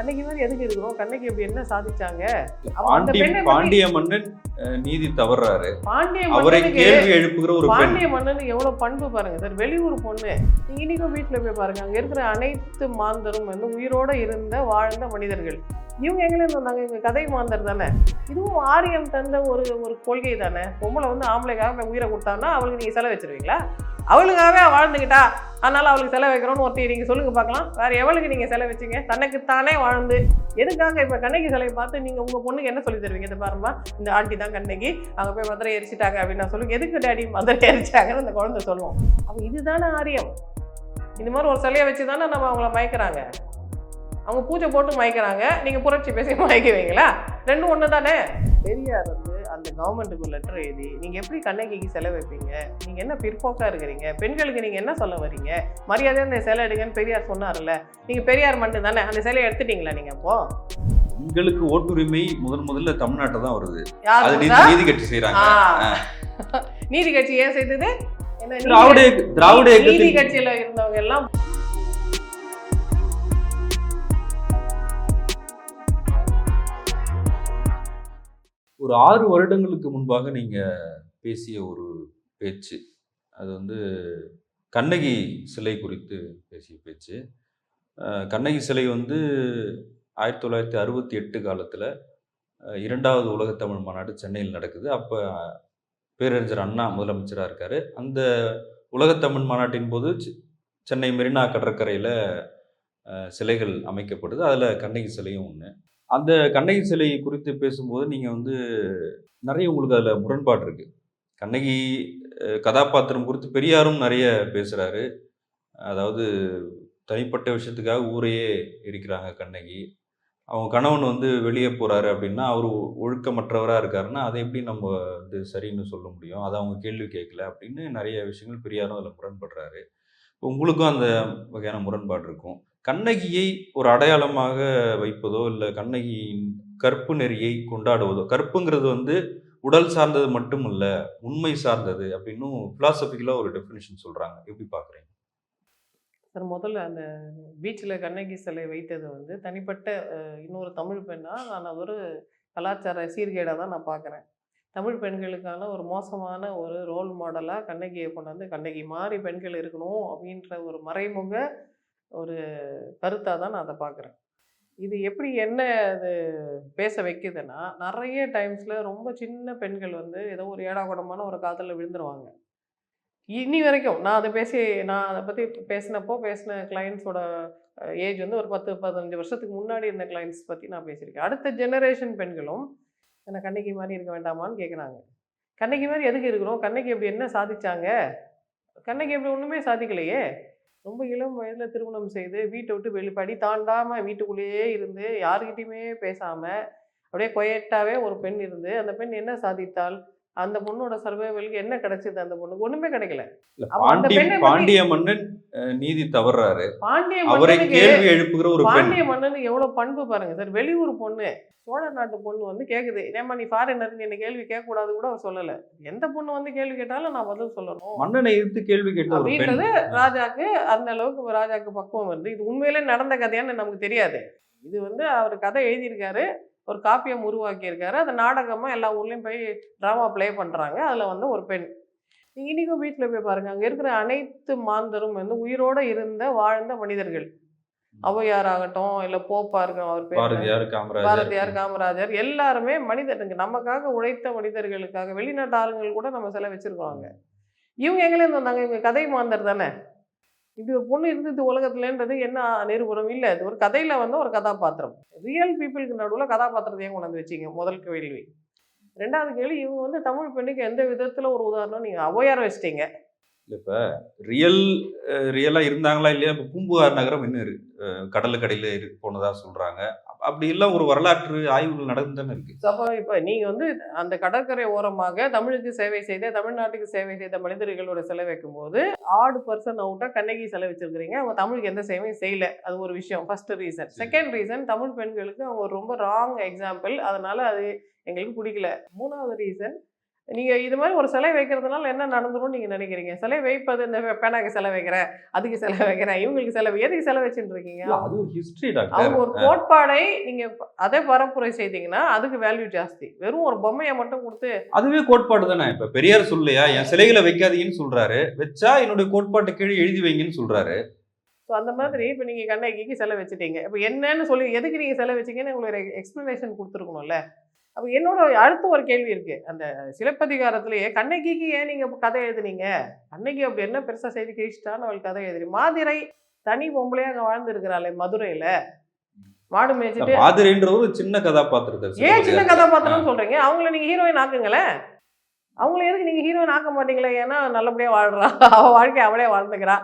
கண்ணகி மாதிரி எதுக்கு இருக்கிறோம்? கண்ணகி இப்படி என்ன சாதிச்சாங்க? பாண்டி பாண்டிய மன்னன் நீதி தவறாரு. பாண்டிய அவரை கேள்வி எழுப்புகிற ஒரு பெண். பாண்டிய மன்னனுக்கு எவ்வளவு பண்பு பாருங்க. சார் வெளியூர் பொண்ணு. நீங்க இன்னைக்கும் வீட்டுல போய் பாருங்க. அங்க இருக்கிற அனைத்து மாந்தரும் வந்து உயிரோட இருந்த வாழ்ந்த மனிதர்கள். இவங்க எங்க இருந்து வந்தாங்க இவங்க கதை மாந்தர் தானே. இதுவும் ஆரியம் தந்த ஒரு ஒரு கொள்கை தானே. பொம்பளை வந்து ஆம்பளைக்காக உயிரை கொடுத்தான்னா அவளுக்கு நீங்க செலவு வச்சிருவீங்களா? அவளுக்காகவே வாழ்ந்துக்கிட்டா அதனால அவளுக்கு செலவு வைக்கிறோன்னு ஒருத்தி நீங்க சொல்லுங்க பார்க்கலாம் வேறு எவளுக்கு நீங்கள் செலவு வச்சீங்க? தனக்குத்தானே வாழ்ந்து. எதுக்காக இப்போ கண்ணகி சிலையை பார்த்து நீங்க உங்க பொண்ணுக்கு என்ன சொல்லி தருவீங்க? இந்த பாருமா இந்த ஆண்டி தான் கண்ணகி. அங்கே போய் மதுரை எரிச்சிட்டாங்க அப்படின்னு நான் சொல்லுங்கள் எதுக்கு டேடி மதுரை எரிச்சாங்கன்னு அந்த குழந்தை சொல்லுவோம் அப்போ இதுதானே ஆரியம். இந்த மாதிரி ஒரு சிலையை வச்சு தானே நம்ம அவங்கள மயக்கிறாங்க. அவங்க பூஜை போட்டு மயக்கிறாங்க. நீங்கள் புரட்சி பேசி மயக்குவீங்களா ரெண்டும் ஒன்று தானே பெரியார் வந்து அந்த கவர்மெண்ட்டுக்கு லெட்டர் எழுதி நீங்கள் எப்படி கண்ணகிக்கு செலவு வைப்பீங்க? நீங்கள் என்ன பிற்போக்காக இருக்கிறீங்க? பெண்களுக்கு நீங்கள் என்ன சொல்ல வரீங்க மரியாதையாக அந்த சிலை எடுங்கன்னு பெரியார் சொன்னார்ல நீங்கள் பெரியார் மட்டும் தானே அந்த சிலையை எடுத்துட்டீங்களா நீங்கள் அப்போ? பெண்களுக்கு ஓட்டுரிமை முதன் முதல்ல தமிழ்நாட்டில் தான் வருது. அது? நீதி கட்சி செய்யறாங்க. நீதி கட்சி ஏன் செய்தது? திராவிட திராவிட நீதி கட்சியில இருந்தவங்க எல்லாம் ஒரு ஆறு வருடங்களுக்கு முன்பாக நீங்கள் பேசிய ஒரு பேச்சு அது வந்து கண்ணகி சிலை குறித்து பேசிய பேச்சு. கண்ணகி சிலை வந்து ஆயிரத்தி தொள்ளாயிரத்தி அறுபத்தி எட்டு காலத்தில் இரண்டாவது உலகத்தமிழ் மாநாடு சென்னையில் நடக்குது. அப்போ பேரறிஞர் அண்ணா முதலமைச்சராக இருக்கார். அந்த உலகத்தமிழ் மாநாட்டின் போது சென்னை மெரினா கடற்கரையில் சிலைகள் அமைக்கப்படுது. அதில் கண்ணகி சிலையும் ஒன்று அந்த கண்ணகி சிலை குறித்து பேசும்போது நீங்கள் வந்து நிறைய உங்களுக்கு அதில் முரண்பாடு இருக்குது கண்ணகி கதாபாத்திரம் குறித்து பெரியாரும் நிறைய பேசுகிறாரு அதாவது தனிப்பட்ட விஷயத்துக்காக ஊரையே இருக்கிறாங்க கண்ணகி. அவங்க கணவன் வந்து வெளியே போகிறாரு அப்படின்னா அவர் ஒழுக்கமற்றவராக இருக்காருன்னா அதை எப்படி நம்ம வந்து சரின்னு சொல்ல முடியும்? அதை அவங்க கேள்வி கேட்கல அப்படின்னு நிறைய விஷயங்கள் பெரியாரும் அதில் முரண்படுறாரு. உங்களுக்கும் அந்த வகையான முரண்பாடு இருக்கும். கண்ணகியை ஒரு அடையாளமாக வைப்பதோ இல்லை கண்ணகியின் கற்பு நெறியை கொண்டாடுவதோ கற்புங்கிறது வந்து உடல் சார்ந்தது மட்டும் இல்ல உண்மை சார்ந்தது அப்படின்னும் பிலாசபிக்கலாக ஒரு டெஃபினிஷன் சொல்றாங்க. எப்படி பார்க்குறீங்க சார் முதல்ல அந்த பீச்சில் கண்ணகி சிலை வைத்தது வந்து தனிப்பட்ட இன்னொரு தமிழ் பெண்ணா நான் அது ஒரு கலாச்சார சீர்கேடாக தான் நான் பார்க்குறேன் தமிழ் பெண்களுக்கான ஒரு மோசமான ஒரு ரோல் மாடலாக கண்ணகியை கொண்டு வந்து கண்ணகி மாதிரி பெண்கள் இருக்கணும் அப்படின்ற ஒரு மறைமுக ஒரு கருத்தாக தான் நான் அதை பார்க்குறேன் இது எப்படி என்ன அது பேச வைக்குதுன்னா நிறைய டைம்ஸில் ரொம்ப சின்ன பெண்கள் வந்து ஏதோ ஒரு ஏடாகுடமான ஒரு காதலில் விழுந்துருவாங்க. இனி வரைக்கும் நான் அதை பேசி நான் அதை பற்றி பேசினப்போ பேசின கிளைண்ட்ஸோட ஏஜ் வந்து ஒரு பத்து பதினஞ்சு வருஷத்துக்கு முன்னாடி இருந்த கிளைண்ட்ஸ் பற்றி நான் பேசியிருக்கேன். அடுத்த ஜெனரேஷன் பெண்களும் என்னை கண்ணகி மாதிரி இருக்க வேண்டாமான்னு கேட்குறாங்க கண்ணகி மாதிரி எதுக்கு இருக்கிறோம்? கண்ணகி எப்படி என்ன சாதிச்சாங்க? கண்ணகி எப்படி ஒன்றுமே சாதிக்கலையே. ரொம்ப இளம் வயதில் திருமணம் செய்து வீட்டை விட்டு வெளிப்படி தாண்டாமல் வீட்டுக்குள்ளேயே இருந்து யாருக்கிட்டையுமே பேசாமல் அப்படியே கொயட்டாவே ஒரு பெண் இருந்து அந்த பெண் என்ன சாதித்தாள்? அந்த பொண்ணோட சர்வைவலுக்கு என்ன கிடைச்சது அந்த பொண்ணுக்கு? ஒண்ணுமே கிடைக்கல. அந்த பெண்ணை பாண்டிய மன்னன் நீதி தவறாரு. பாண்டிய அவரை கேள்வி எழுப்புகிற ஒரு பெண். பாண்டிய மன்னனுக்கு எவ்வளவு பண்பு பாருங்க. சார் வெளியூர் பொண்ணு சோழ நாட்டு பொண்ணு வந்து கேக்குது. ஏமா நீ ஃபாரினர் என்ன கேள்வி கேட்க கூடாது கூட அவர் சொல்லல. எந்த பொண்ணு வந்து கேள்வி கேட்டாலும் நான் பதில் சொல்லணும். மன்னனை எதிர்த்து கேள்வி கேட்ட அப்படின்றது ராஜாக்கு அந்த அளவுக்கு ராஜாக்கு பக்குவம் வருது. இது உண்மையிலே நடந்த கதையான்னு நமக்கு தெரியாது. இது வந்து அவர் கதை எழுதியிருக்காரு. ஒரு காப்பியம் உருவாக்கியிருக்காரு. அதை நாடகமாக எல்லா ஊர்லேயும் போய் ட்ராமா ப்ளே பண்ணுறாங்க அதில் வந்து ஒரு பெண். நீங்கள் இன்றைக்கும் வீட்டில் போய் பாருங்கள் அங்கே இருக்கிற அனைத்து மாந்தரும் வந்து உயிரோட இருந்த வாழ்ந்த மனிதர்கள். ஔவையார் ஆகட்டும் இல்லை போப்பா அவர் பேர்? பாரதியார் காமராஜர். எல்லாருமே மனிதனுங்க நமக்காக உழைத்த மனிதர்களுக்காக வெளிநாட்டு ஆளுங்கள் கூட நம்ம சில வச்சிருக்கோங்க இவங்க எங்கேருந்து வந்தாங்க? இவங்க கதை மாந்தர் தானே? இப்படி ஒரு பொண்ணு இருந்தது உலகத்துலன்றது என்ன நிரூபணம்? இல்லை அது ஒரு கதையில வந்து ஒரு கதாபாத்திரம். ரியல் பீப்புளுக்கு நடுவில் கதாபாத்திரத்தை ஏன் கொண்டு வந்து வச்சீங்க முதல் கேள்வி. ரெண்டாவது கேள்வி இவங்க வந்து தமிழ் பெண்ணுக்கு எந்த விதத்துல ஒரு உதாரணம் நீங்க ஔவையார் வச்சிட்டீங்க? ரியல் ரியலா இருந்தாங்களா இல்லையா? இப்ப பூம்புகார் நகரம் இன்னும் இருக்கு கடலுக்கடியில இரு போனதா சொல்றாங்க. அப்ப- அப்படி எல்லாம் ஒரு வரலாற்று ஆய்வுகள் நடந்துதானே இருக்கு. அப்போ இப்போ நீங்கள் வந்து அந்த கடற்கரை ஓரமாக தமிழுக்கு சேவை செய்த தமிழ்நாட்டுக்கு சேவை செய்த மனிதர்களோட சிலை வைக்கும்போது ஆடு பர்சன் அவுட்டாக கண்ணகி சிலை வச்சிருக்கிறீங்க அவங்க தமிழுக்கு எந்த சேவையும் செய்யல. அது ஒரு விஷயம் first reason second reason Tamil பெண்களுக்கு அவங்க ரொம்ப ராங் எக்ஸாம்பிள் அதனால அது எங்களுக்கு பிடிக்கல. மூணாவது ரீசன் நீங்க இது மாதிரி ஒரு சிலை வைக்கிறதுனால என்ன நடந்துரும் நீங்க நினைக்கிறீங்க? சிலை வைப்பது இந்த பேனாக்கு சிலை வைக்கிறேன் அதுக்கு சிலை வைக்கிறேன் இவங்களுக்கு சிலை வை- எதுக்கு சிலை வச்சுட்டு இருக்கீங்க? அது ஒரு ஹிஸ்டரி அவங்க ஒரு கோட்பாடை நீங்க அதே பரப்புரை செய்தீங்கன்னா அதுக்கு வேல்யூ ஜாஸ்தி. வெறும் ஒரு பொம்மையை மட்டும் கொடுத்து அதுவே கோட்பாடு தானே? இப்ப பெரியார் சொல்லையா என் சிலைகளை வைக்காதீங்கன்னு சொல்றாரு வச்சா என்னுடைய கோட்பாட்டு கீழே எழுதி வைங்கன்னு சொல்றாரு. ஸோ அந்த மாதிரி இப்போ நீங்கள் கண்ணகிக்கு சிலை வச்சுட்டீங்க. இப்போ என்னன்னு சொல்லி எதுக்கு நீங்கள் சிலை வச்சீங்கன்னு உங்களுக்கு எக்ஸ்ப்ளனேஷன் கொடுத்துருக்கணும்ல? அப்போ என்னோட அடுத்த ஒரு கேள்வி இருக்கு. அந்த சிலப்பதிகாரத்திலேயே கண்ணகிக்கு ஏன் நீங்கள் கதை எழுதுனீங்க? கண்ணகி அப்படி என்ன பெருசாக செய்தி கிழிச்சிட்டான்னு அவளுக்கு கதை எழுதுறீ மாதிரை தனி பொம்பளையா அங்கே வாழ்ந்துருக்கிறாளே மதுரையில். மாடு மேய்ச்சிட்டு மாதிரின்ற ஒரு சின்ன கதாபாத்திரத்தை ஏன் சின்ன. கதாபாத்திரம்னு சொல்றீங்க? அவங்கள நீங்க ஹீரோயின் ஆக்குங்களேன் அவங்கள எதுக்கு நீங்க ஹீரோயின் ஆக்க மாட்டீங்களே? ஏன்னா நல்லபடியா வாழ்றா. அவ வாழ்க்கை அவளே வாழ்ந்துக்கிறா.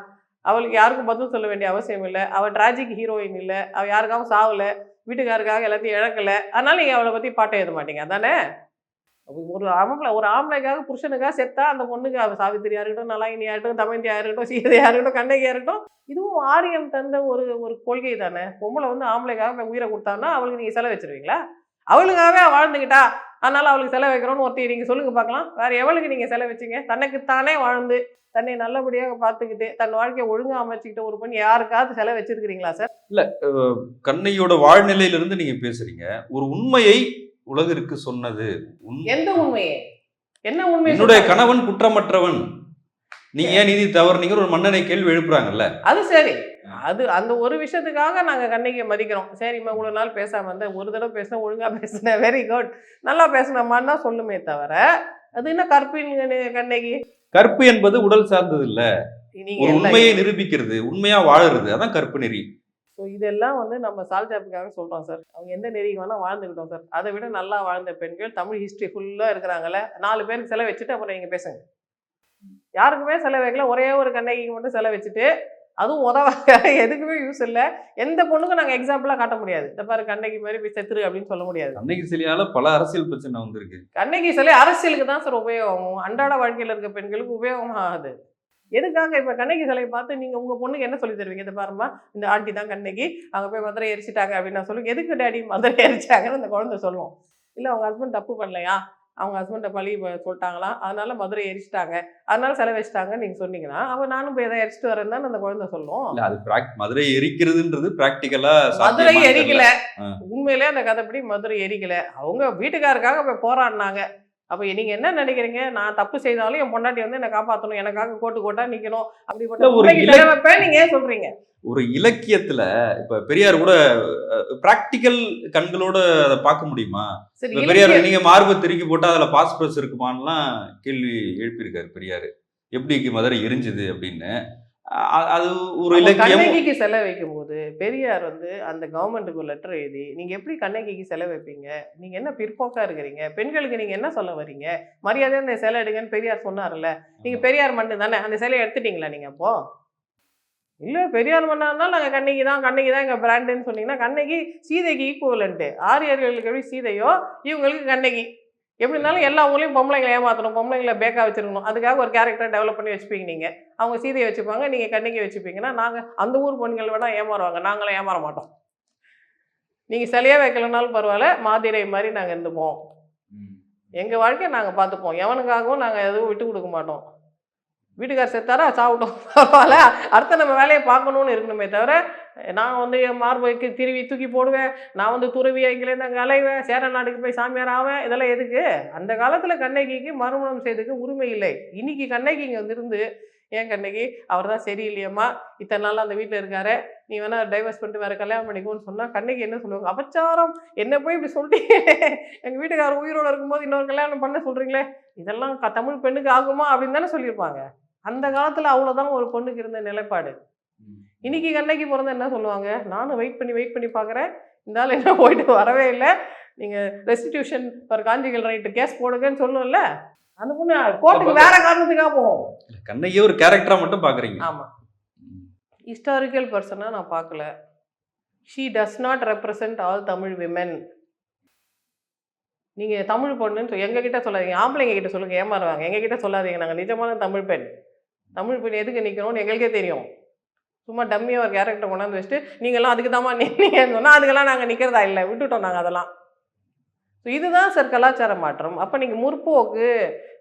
அவளுக்கு யாருக்கும் பதில் சொல்ல வேண்டிய அவசியம் இல்லை. அவள் டிராஜிக் ஹீரோயின் இல்லை. அவள் யாருக்காகவும் சாவல. வீட்டுக்காருக்காக எல்லாத்தையும் இழக்கல. அதனால நீங்க அவளை பத்தி பாட்டை எழுத மாட்டீங்க. அதானே? ஒரு ஆம்பளை ஒரு ஆம்பளைக்காக புருஷனுக்காக செத்தா அந்த பொண்ணுக்கு அவ சாவித்திரியா இருக்கட்டும் நலாயினியா இருக்கட்டும் தமயந்தியா இருக்கட்டும் சீதையா இருக்கட்டும் கண்ணகியா இருக்கட்டும் இதுவும் ஆரியம் தந்த ஒரு ஒரு கொள்கை தானே. பொம்பளை வந்து ஆம்பளைக்காக உயிரை கொடுத்தான்னா அவளுக்கு நீங்க செலவு வச்சிருவீங்களா அவளுக்காகவே வாழ்ந்துக்கிட்டா அதனால அவளுக்கு செலவு வைக்கிறோன்னு ஒருத்தி நீங்க சொல்லுங்க பார்க்கலாம். வேற எவளுக்கு நீங்க செலவு வச்சீங்க? தனக்குத்தானே வாழ்ந்து தன்னை நல்லபடியாக பார்த்துக்கிட்டு தன் வாழ்க்கையை ஒழுங்கா அமைச்சுக்கிட்டு ஒரு பெண் யாருக்காவது செலவு வச்சிருக்கிறீங்களா சார்? கண்ணையோட வாழ்நிலையிலிருந்து நீங்க பேசுறீங்க. ஒரு உண்மையை உலகிற்கு சொன்னது. எந்த உண்மையே? என்ன உண்மை என்னுடைய? கணவன் குற்றமற்றவன். நீங்க ஏன் நீதி தவறுனீங்க ஒரு மன்னனை கேள்வி எழுப்புறாங்கல்ல. அது சரி. அது அந்த ஒரு விஷயத்துக்காக நாங்க கண்ணைக்கு மதிக்கிறோம். சரிம்மா இவ்வளவு நாள் பேசாம இருந்த ஒரு தடவை பேசின ஒழுங்கா பேசினேன் வெரி குட் நல்லா பேசினம்மான்னு தான் சொல்லுமே தவிர அது என்ன கற்பின் கண்ணகி? கற்பு என்பது உடல் சார்ந்தது இல்ல உண்மையை நிரூபிக்கிறது உண்மையா வாழுறது அதான் கற்பு நெறி. ஸோ இதெல்லாம் வந்து நம்ம சால்ஜாப்புக்காக சொல்கிறோம் சார் அவங்க எந்த நெறிக்கு வேணால் வாழ்ந்துக்கிட்டோம் சார் அதை விட நல்லா வாழ்ந்த பெண்கள் தமிழ் ஹிஸ்ட்ரி ஃபுல்லாக இருக்கிறாங்கல்ல. நாலு பேருக்கு செலவு வச்சுட்டு அப்புறம் நீங்கள் பேசுங்க. யாருக்குமே செலவு வைக்கல. ஒரே ஒரு கண்ணகிக்கு மட்டும் செலவு வச்சுட்டு அதுவும் உதவ எதுக்குமே யூஸ் இல்லை. எந்த பொண்ணுக்கும் நாங்கள் எக்ஸாம்பிளாக காட்ட முடியாது. இந்த பாரு கண்ணகி மாதிரி போய் செத்துரு அப்படின்னு சொல்ல முடியாது. அன்னைக்கு சிலையால பல அரசியல் பிரச்சனை வந்திருக்கு. கண்ணகி சிலை அரசியலுக்கு தான் சார் உபயோகம் அன்றாட வாழ்க்கையில் இருக்க பெண்களுக்கு உபயோகம் ஆகுது எதுக்காக இப்போ கண்ணகி சிலையை பார்த்து நீங்கள் உங்கள் பொண்ணுக்கு என்ன சொல்லி தருவீங்க? இந்த பாருமா இந்த ஆண்டி தான் கண்ணகி. அங்கே போய் மதுரை எரிச்சிட்டாங்க அப்படின்னு நான் சொல்லுங்க எதுக்கு டேடி மதுரை எரிச்சாங்கன்னு அந்த குழந்தை சொல்லுவோம் இல்லை அவங்க ஹஸ்பண்ட் தப்பு பண்ணலையா? அவங்க ஹஸ்பண்டை பழி சொல்லிட்டாங்களாம் அதனால மதுரை எரிச்சிட்டாங்க. அதனால சிலை வச்சிட்டாங்கன்னு நீங்கள் சொன்னீங்கன்னா அவன் நானும் போய் எதை எரிச்சிட்டு வரேன்னு தான் அந்த குழந்தை சொல்லும். இல்ல அது மதுரை எரிக்கிறதுன்றது பிராக்டிக்கலா மதுரை எரிக்கல. உண்மையிலே அந்த கதைப்படி மதுரை எரிக்கல. அவங்க வீட்டுக்காருக்காக போய் போராடினாங்க. அப்ப நீங்க என்ன நினைக்கிறீங்க? நான் தப்பு செய்தாலும் என் பொண்டாட்டி வந்து என்னை காப்பாத்தணும். எனக்காக கோட்டு கோட்டா நிக்கணும். அப்படிப்பட்ட ஒரு உண்மைக்கு இலக்கு- செலவு வைப்பேன் நீங்க ஏன் சொல்றீங்க? ஒரு இலக்கியத்துல இப்ப பெரியார் கூட பிராக்டிக்கல் கண்களோட அதை பார்க்க முடியுமா? பெரியார் நீங்க மார்பு திருக்கி போட்டா அதுல பாஸ்பரஸ் இருக்குமான்லாம் கேள்வி எழுப்பியிருக்காரு பெரியார். எப்படி மதுரை எரிஞ்சுது அப்படின்னு. அது ஒரு கண்ணகிக்கு செலவு வைக்கும் போது பெரியார் வந்து அந்த கவர்மெண்ட்டுக்கு ஒரு லெட்டர் எழுதி நீங்க எப்படி கண்ணகிக்கு செலவு வைப்பீங்க நீங்க என்ன பிற்போக்கா இருக்கிறீங்க? பெண்களுக்கு நீங்க என்ன சொல்ல வரீங்க மரியாதை அந்த சிலை எடுங்கன்னு பெரியார் சொன்னார்ல நீங்க பெரியார் மண்ணு தானே அந்த சிலையை எடுத்துட்டீங்களா நீங்க அப்போ? இல்ல பெரியார் மண்ணா இருந்தாலும் நாங்க கண்ணகி தான். கண்ணகி தான் எங்க பிராண்டுன்னு சொன்னீங்கன்னா கண்ணகி சீதைக்கு ஈக்குவலன்ட்டு ஆரியர்களுக்கு எப்படி சீதையோ இவங்களுக்கு கண்ணகி. எப்படி இருந்தாலும் எல்லா ஊர்லயும் பொம்பளைங்களை ஏமாத்தணும் பொம்பளைங்களை பேக்கா வச்சிருக்கணும். அதுக்காக ஒரு கேரக்டர் டெவலப் பண்ணி வச்சுப்பீங்க நீங்க. அவங்க சீதையை வச்சுப்பாங்க நீங்க கண்ணகி வச்சுப்பீங்கன்னா நாங்க அந்த ஊர் பெண்கள் வேணா ஏமாறுவாங்க. நாங்களாம் ஏமாற மாட்டோம். நீங்க சிலையே வைக்கலனாலும் பரவாயில்ல மாதிரை மாதிரி நாங்க இருந்துப்போம். எங்க வாழ்க்கையை நாங்க பார்த்துப்போம். எவனுக்காகவும் நாங்க எதுவும் விட்டு கொடுக்க மாட்டோம். வீட்டுக்கார் செத்தாரா? சாப்பிட்டோம். பரவாயில்ல. அடுத்த நம்ம வேலையை பார்க்கணும்னு இருக்கணுமே தவிர நான் வந்து என் மார்பைக்கு திருவி தூக்கி போடுவேன். நான் வந்து துருவி இங்கேருந்து அங்கே அலைவேன். சேர நாட்டுக்கு போய் சாமியார் ஆவேன். இதெல்லாம் எதுக்கு? அந்த காலத்தில் கண்ணகிக்கு மறுமணம் செய்ததுக்கு உரிமை இல்லை. இன்னைக்கு கண்ணகி இங்கே வந்துருந்து ஏன் கண்ணகி? அவர் தான் சரியில்லையம்மா. இத்தனை நாள் அந்த வீட்டில் இருக்காரு. நீ வேணா டைவர்ஸ் பண்ணிட்டு வேற கல்யாணம் பண்ணிக்கோன்னு சொன்னால் கண்ணகி என்ன சொல்லுவாங்க? அபச்சாரம். என்ன போய் இப்படி சொல்லிட்டீங்க எங்கள் வீட்டுக்காரர் உயிரோட இருக்கும்போது இன்னொரு கல்யாணம் பண்ண சொல்கிறீங்களே இதெல்லாம் தமிழ் பெண்ணுக்கு ஆகுமா? அப்படின்னு தானே சொல்லியிருப்பாங்க. அந்த காலத்துல அவ்வளவுதான் ஒரு பொண்ணுக்கு இருந்த நிலைப்பாடு. இன்னைக்கு கண்ணகி பிறந்த என்ன சொல்லுவாங்க? நானும் வெயிட் பண்ணி வெயிட் பண்ணி பார்க்குறேன் இந்த ஆள் என்ன போயிட்டு வரவே இல்லை. நீங்கள் restitution for conjugal right case போடுங்கன்னு சொல்லும்ல. அந்த பொண்ணு கோர்ட்டுக்கு வேற காரணத்துக்காக போகும். கண்ணையே ஒரு கேரக்டரா மட்டும் பாக்குறீங்க. ஆமாம் ஹிஸ்டாரிக்கல் பர்சனாக நான் பார்க்கல she does not represent all Tamil women நீங்கள் தமிழ் பொண்ணுன்னு சொல்லி எங்ககிட்ட சொல்லாதீங்க. ஆம்பளைங்க கிட்ட சொல்லுங்க ஏமாறுவாங்க. எங்ககிட்ட சொல்லாதீங்க. நாங்கள் நிஜமான தமிழ் பெண். தமிழ் பெண் எதுக்கு நிற்கணும்னு எங்களுக்கே தெரியும். சும்மா டம்மியாக ஒரு கேரக்டர் கொண்டாந்து வச்சுட்டு நீங்களாம் அதுக்கு தாம்மா நின்னீங்கன்னு சொன்னால் அதுக்கெல்லாம் நாங்கள் நிற்கிறதா இல்லை. விட்டுட்டோம் நாங்கள் அதெல்லாம். ஸோ இதுதான் சார் கலாச்சார மாற்றம். அப்போ நீங்கள் முற்போக்கு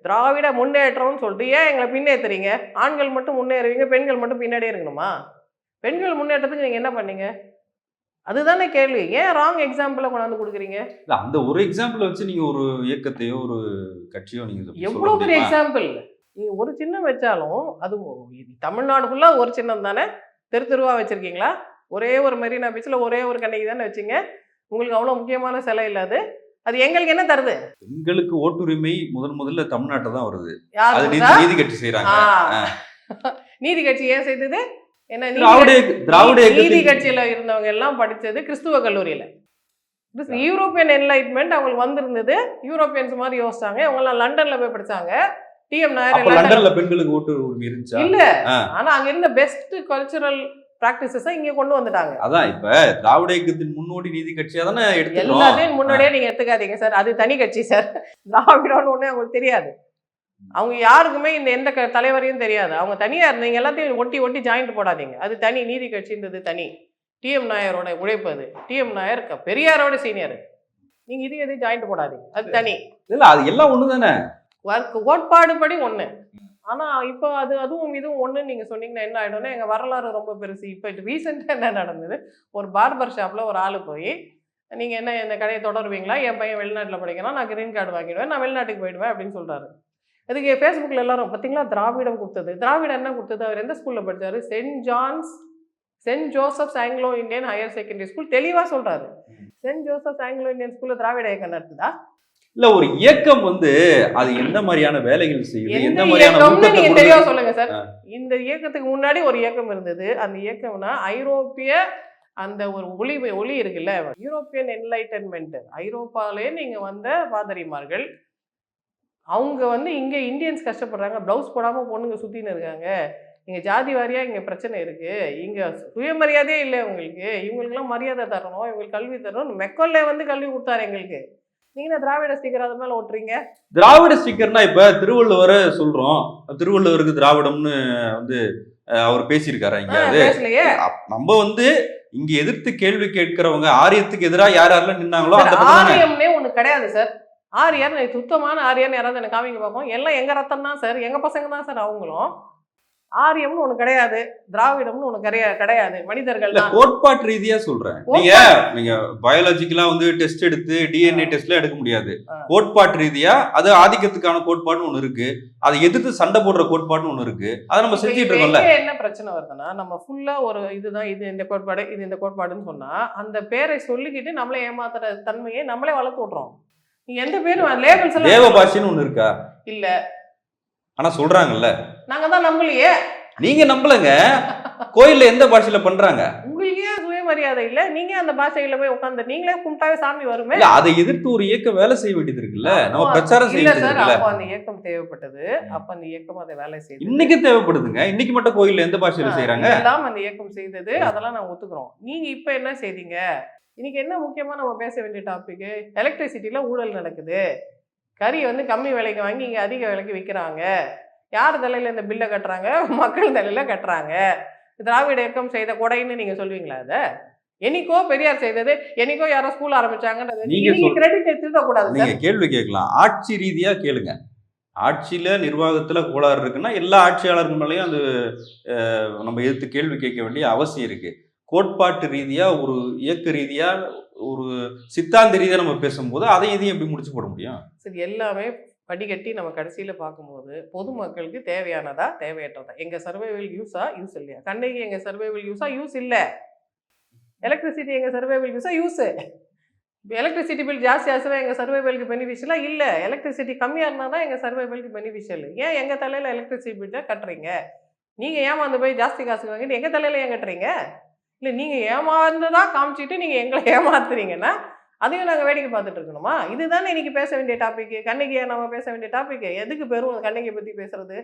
திராவிட முன்னேற்றம்னு சொல்லிட்டு ஏன் எங்களை பின்னேத்துறீங்க? ஆண்கள் மட்டும் முன்னேறுவீங்க பெண்கள் மட்டும் பின்னாடியே இருக்கணுமா? பெண்கள் முன்னேற்றத்துக்கு நீங்கள் என்ன பண்ணீங்க? அதுதானே கேள்வி. ஏன் ராங் எக்ஸாம்பிளை கொண்டாந்து கொடுக்குறீங்க? இல்ல அந்த ஒரு எக்ஸாம்பிள் வச்சு நீங்க ஒரு இயக்கத்தையோ ஒரு கட்சியோ நீங்க சொல்ல எவ்வளோ பெரிய? எக்ஸாம்பிள் நீங்க ஒரு சின்னம் வச்சாலும் அது தமிழ்நாடு ஃபுல்லா ஒரு சின்னம் தானே? தெரு தெருவா வச்சிருக்கீங்களா? ஒரே ஒரு மெரினா பீச்சில் ஒரே ஒரு கண்ணைக்கு தானே வச்சீங்க. உங்களுக்கு அவ்வளோ முக்கியமான சிலை இல்ல அது. எங்களுக்கு என்ன தருது? பெண்களுக்கு ஓட்டுரிமை முதன் முதல்ல தமிழ்நாட்டை தான் வருது. நீதி கட்சி செய்யறாங்க. நீதி கட்சி ஏன் செய்தது? என்ன நீதி கட்சியில இருந்தவங்க எல்லாம் படிச்சது கிறிஸ்துவ கல்லூரியில. யூரோப்பியன் என்லைட்மெண்ட் அவங்களுக்கு வந்திருந்தது. யூரோப்பியன்ஸ் மாதிரி யோசிச்சாங்க. அவங்க எல்லாம் லண்டன்ல போய் படிச்சாங்க. டிஎம் நாயர் லண்டன்ல பெண்களுக்கு ஓட்டு உரிமை இருந்துச்சா? இல்ல. ஆனா அங்க இருந்த பெஸ்ட் கல்ச்சுரல் பிராக்டிசஸ் இங்க கொண்டு வந்துட்டாங்க. அதான் இப்ப திராவிட இயக்கத்தின் முன்னோடி நீதி கட்சியா தானே எடுத்துக்கிறோம் எல்லாத்தையும் முன்னாடியே நீங்க எடுத்துக்காதீங்க சார் அது தனி கட்சி சார் திராவிடம்னு ஒண்ணு அவங்களுக்கு தெரியாது. அவங்க யாருக்குமே இந்த எந்த தலைவரையும் தெரியாது. அவங்க தனியா இருந்தீங்க எல்லாத்தையும் ஒட்டி ஒட்டி ஜாயிண்ட் போடாதீங்க. அது தனி நீதி கட்சின்றது தனி. டிஎம் நாயரோட உழைப்பு அது. டிஎம் நாயர் பெரியாரோட சீனியர் நீங்க இதையும் எதையும் ஜாயிண்ட் போடாதீங்க. அது தனி. இல்ல அது எல்லாம் ஒண்ணுதானே? ஒர்க் கோட்பாடுபடி ஒன்று ஆனால் இப்போ அது அதுவும் இதுவும் ஒன்று நீங்கள் சொன்னீங்கன்னா என்ன ஆகிடும்னா எங்கள் வரலாறு ரொம்ப பெருசு. இப்போ ரீசெண்டாக என்ன நடந்தது? ஒரு பார்பர் ஷாப்பில் ஒரு ஆள் போய் நீங்கள் என்ன இந்த கடையை தொடருவீங்களா? என் பையன் வெளிநாட்டில் படிக்கிறான் நான் க்ரீன் கார்டு வாங்கிடுவேன் நான் வெளிநாட்டுக்கு போயிடுவேன் அப்படின்னு சொல்கிறாரு அதுக்கு ஃபேஸ்புக்கில் எல்லாரும் பார்த்தீங்களா? திராவிடம் கொடுத்தது. திராவிடம் என்ன கொடுத்தது? அவர் எந்த ஸ்கூலில் படித்தார் St John's St Joseph's Anglo Indian higher secondary school தெளிவாக சொல்கிறாரு சென்ட் ஜோசப்ஸ் ஆங்கிலோ இந்தியன் ஸ்கூலில் திராவிட இயக்கம் நடத்துதா? இல்ல ஒரு இயக்கம் வந்து அது எந்த மாதிரியான வேலைகள் செய்யுது எந்த மாதிரியான? தெளிவா சொல்லுங்க சார். இந்த இயக்கத்துக்கு முன்னாடி ஒரு இயக்கம் இருந்தது. அந்த இயக்கம்னா ஐரோப்பிய அந்த ஒரு ஒளி ஒளி இருக்குல்ல யூரோப்பியன் என்லைட்டன்மெண்ட் ஐரோப்பாலே நீங்க வந்த பாதிரிமார்கள் அவங்க வந்து இங்க இந்தியன்ஸ் கஷ்டப்படுறாங்க ப்ளவுஸ் போடாம பொண்ணுங்க சுத்தின்னு இருக்காங்க. இங்க ஜாதி வாரியா இங்க பிரச்சனை இருக்கு. இங்க சுயமரியாதையே இல்லை உங்களுக்கு இவங்களுக்கெல்லாம் மரியாதை தரணும் இவங்களுக்கு கல்வி தரணும். மெக்கோல்ல வந்து கல்வி கொடுத்தாரு எங்களுக்கு. நீங்க திராவிட ஸ்டிக்கர் அது மேல ஓட்டுறீங்க? திராவிட ஸ்டிக்கர்னா இப்ப திருவள்ளுவரை சொல்றோம். திருவள்ளுவருக்கு திராவிடம்னு வந்து அவர் பேசியிருக்காரா அப்- நம்ம வந்து இங்க எதிர்த்து கேள்வி கேட்கிறவங்க ஆரியத்துக்கு எதிராக யார் யாரெல்லாம் நின்னாங்களோ அந்த ஆரியம்னே ஒண்ணு கிடையாது சார். ஆரியர் சுத்தமான ஆரியர்னு யாராவது எனக்கு காமிங்க பார்ப்போம். எல்லாம் எங்க ரத்தம் தான் சார். எங்க பசங்க தான் சார் அவங்களும். ஆரியம்னு ஒண்ணு கிடையாது திராவிடம்னு ஒண்ணு கிடையாது கிடையாது. மனிதர்கள் கோட்பாட்டு ரீதியா சொல்றேன். நீங்க நீங்க பயாலஜிக்கலா வந்து டெஸ்ட் எடுத்து டிஎன்ஏ டெஸ்ட்ல எடுக்க முடியாது. கோட்பாட்டு ரீதியா அது ஆதிக்கத்துக்கான கோட்பாடுன்னு ஒண்ணு இருக்கு. அதை எதிர்த்து சண்டை போடுற கோட்பாடுன்னு ஒண்ணு இருக்கு. அதை நம்ம செஞ்சுட்டு இருக்கோம்ல. என்ன பிரச்சனை வருதுன்னா நம்ம ஃபுல்லா ஒரு இதுதான் இது இந்த கோட்பாடு இது இந்த கோட்பாடுன்னு சொன்னா அந்த பேரை சொல்லிக்கிட்டு நம்மளே ஏமாத்துற தன்மையை நம்மளே வளர்த்து விட்றோம் எந்த பேரும் லேபிள்ஸ் தேவ எல்லாம் பாஷைன்னு ஒண்ணு இருக்கா? இல்ல. ஆனா சொல்றாங்கல்ல. நாங்க தான் நம்பலையே. நீங்க நம்பலங்க. கோயில்ல எந்த பாஷையில பண்றாங்க? உங்களுக்கே சுயமரியாதை இல்ல. நீங்க அந்த பாஷையில போய் உட்காந்து நீங்களே கும்பிட்டாவே சாமி வருமே. இல்ல அதை எதிர்த்து ஒரு இயக்கம் வேலை செய்ய வேண்டியது இருக்குல்ல. நம்ம பிரச்சாரம் செய்ய இல்ல வேண்டியது அப்போ அந்த இயக்கம் தேவைப்பட்டது. அப்ப அந்த இயக்கம் அதை வேலை செய்தது இன்னைக்கு தேவைப்படுதுங்க. இன்னைக்கு மட்டும் கோயில்ல எந்த பாஷையில செய்யறாங்க இதெல்லாம் அந்த இயக்கம் செய்தது. அதெல்லாம் நான் ஒத்துக்கிறோம். நீங்க இப்ப என்ன செய்தீங்க? இன்னைக்கு என்ன முக்கியமா நம்ம பேச வேண்டிய டாபிக் எலக்ட்ரிசிட்டில ஊழல் நடக்குது. கறி வந்து கம்மி விலைக்கு வாங்கி இங்க அதிக விலைக்கு விற்கிறாங்க யார் தலையில இந்த பில்லை கட்டுறாங்க? மக்கள் தலையில கட்டுறாங்க. திராவிட இயக்கம் செய்த கொடைன்னு நீங்க சொல்லுவீங்களா அதை? என்னைக்கோ பெரியார் செய்தது என்னைக்கோ யாரோ ஸ்கூல் ஆரம்பிச்சாங்கன்றது நீங்க கிரெடிட் திருடக்கூடாது நீங்க கேள்வி கேட்கலாம். ஆட்சி ரீதியா கேளுங்க. ஆட்சியில நிர்வாகத்துல கோளாறு இருக்குன்னா எல்லா ஆட்சியாளர்கள் மேலேயும் அது நம்ம எதிர்த்து கேள்வி கேட்க வேண்டிய அவசியம் இருக்கு. கோட்பாட்டு ரீதியா ஒரு இயக்க ரீதியா ஒரு சித்தாந்த ரீதியா நம்ம பேசும்போது அதை இதையும் எப்படி முடிச்சு போட முடியும்? சரி எல்லாமே படிக்கட்டி நம்ம கடைசியில் பார்க்கும்போது பொதுமக்களுக்கு தேவையானதா தேவையற்றதா? எங்கள் சர்வைவல் யூஸா யூஸ் இல்லையா? கண்ணகி எங்கள் சர்வைவல் யூஸா யூஸ் இல்லை. எலக்ட்ரிசிட்டி எங்கள் சர்வைவல் யூஸா இப்போ எலக்ட்ரிசிட்டி பில் ஜாஸ்தி ஆச்சுன்னா எங்கள் சர்வைவலுக்கு பெனிஃபிஷியலாக இல்லை. எலக்ட்ரிசிட்டி கம்மியாக இருந்தால் தான் எங்கள் சர்வைவலுக்கு பெனிஃபிஷியல் ஏன் எங்கள் தலையில் எலக்ட்ரிசிட்டி தான் கட்டுறீங்க? நீங்கள் ஏமாந்து போய் ஜாஸ்தி காசு வாங்கிட்டு எங்கள் தலையில் ஏன் கட்டுறீங்க? இல்லை நீங்கள் ஏமாந்து தான் காமிச்சிட்டு நீங்கள் எங்களை ஏமாத்துறீங்கன்னா அதையும் நாங்கள் வேடிக்கை பார்த்துட்டு இருக்கணுமா? இதுதானே இன்னைக்கு பேச வேண்டிய டாபிக் கண்ணகியை நம்ம பேச வேண்டிய டாபிக் எதுக்கு பெரும் கண்ணகியை பற்றி பேசுறது?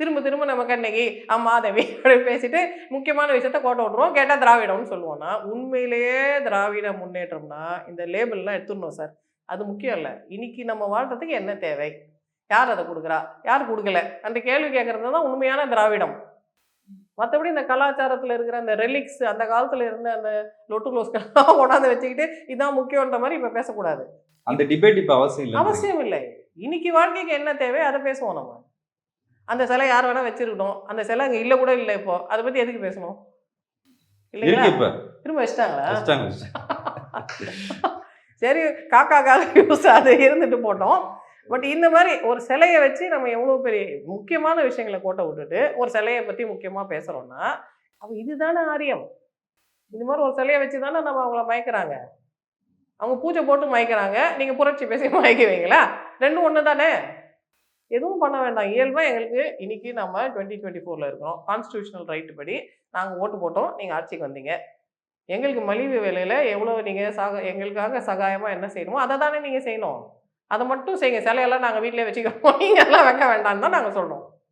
திரும்ப திரும்ப நம்ம கண்ணகி அம்மாதவி அப்படின்னு பேசிட்டு முக்கியமான விஷயத்த கோட்டை விட்ருவோம் கேட்டால் திராவிடம்னு சொல்லுவோம்னா உண்மையிலேயே திராவிட முன்னேற்றம்னா இந்த லேபிள்லாம் எடுத்துடணும் சார். அது முக்கியம் இல்லை. இன்னைக்கு நம்ம வாழ்கிறதுக்கு என்ன தேவை? யார் அதை கொடுக்குறா? யார் கொடுக்கல? அந்த கேள்வி கேட்குறது தான் உண்மையான திராவிடம். மற்றபடி இந்த கலாச்சாரத்தில் இருக்கிற அந்த ரெலிக்ஸ் அந்த காலத்தில் இருந்த அந்த லொட்டு லோஸ்கெல்லாம் கொண்டாந்து வச்சுக்கிட்டு இதான் முக்கியன்ற மாதிரி இப்போ பேசக்கூடாது. அந்த டிபேட் இப்ப அவசியம் இல்லை அவசியம் இல்லை. இன்னைக்கு வாழ்க்கைக்கு என்ன தேவை அதை பேசுவோம் நம்ம. அந்த சிலை யார் வேணா வச்சிருக்கணும் அந்த சிலை அங்கே இல்லை கூட இல்லை இப்போ. அதை பற்றி எதுக்கு பேசணும்? இல்லைங்களா? திரும்ப வச்சிட்டாங்களா? வச்சிட்டாங்க, வச்சிட்டாங்க. சரி காக்காக்காக யூஸ் அது இருந்துட்டு போட்டோம். பட் இந்த மாதிரி ஒரு சிலையை வச்சு நம்ம எவ்வளோ பெரிய முக்கியமான விஷயங்களை கோட்டை விட்டுட்டு ஒரு சிலையை பற்றி முக்கியமாக பேசுகிறோன்னா அப்போ இதுதானே ஆரியம். இது மாதிரி ஒரு சிலையை வச்சு தானே நம்ம அவங்கள மயக்கிறாங்க. அவங்க பூஜை போட்டு மயக்கிறாங்க. நீங்கள் புரட்சி பேசி மயக்குவீங்களா? ரெண்டும் ஒன்று தானே எதுவும் பண்ண வேண்டாம். இயல்பாக எங்களுக்கு இன்னைக்கு நம்ம டுவெண்ட்டி டுவெண்ட்டி ஃபோரில் இருக்கிறோம். கான்ஸ்டியூஷனல் ரைட்டு படி நாங்கள் ஓட்டு போட்டோம். நீங்கள் ஆட்சிக்கு வந்தீங்க. எங்களுக்கு மலிவு விலையில் எவ்வளோ நீங்கள் சக எங்களுக்காக சகாயமாக என்ன செய்யணுமோ அதை தானே நீங்கள் செய்யணும். அதை மட்டும் செய்யுங்க. சிலையெல்லாம் நாங்கள் வீட்டிலே வச்சுக்கிறோம். நீங்கள் எல்லாம் வைக்க வேண்டாம்னு தான் நாங்கள் சொல்கிறோம்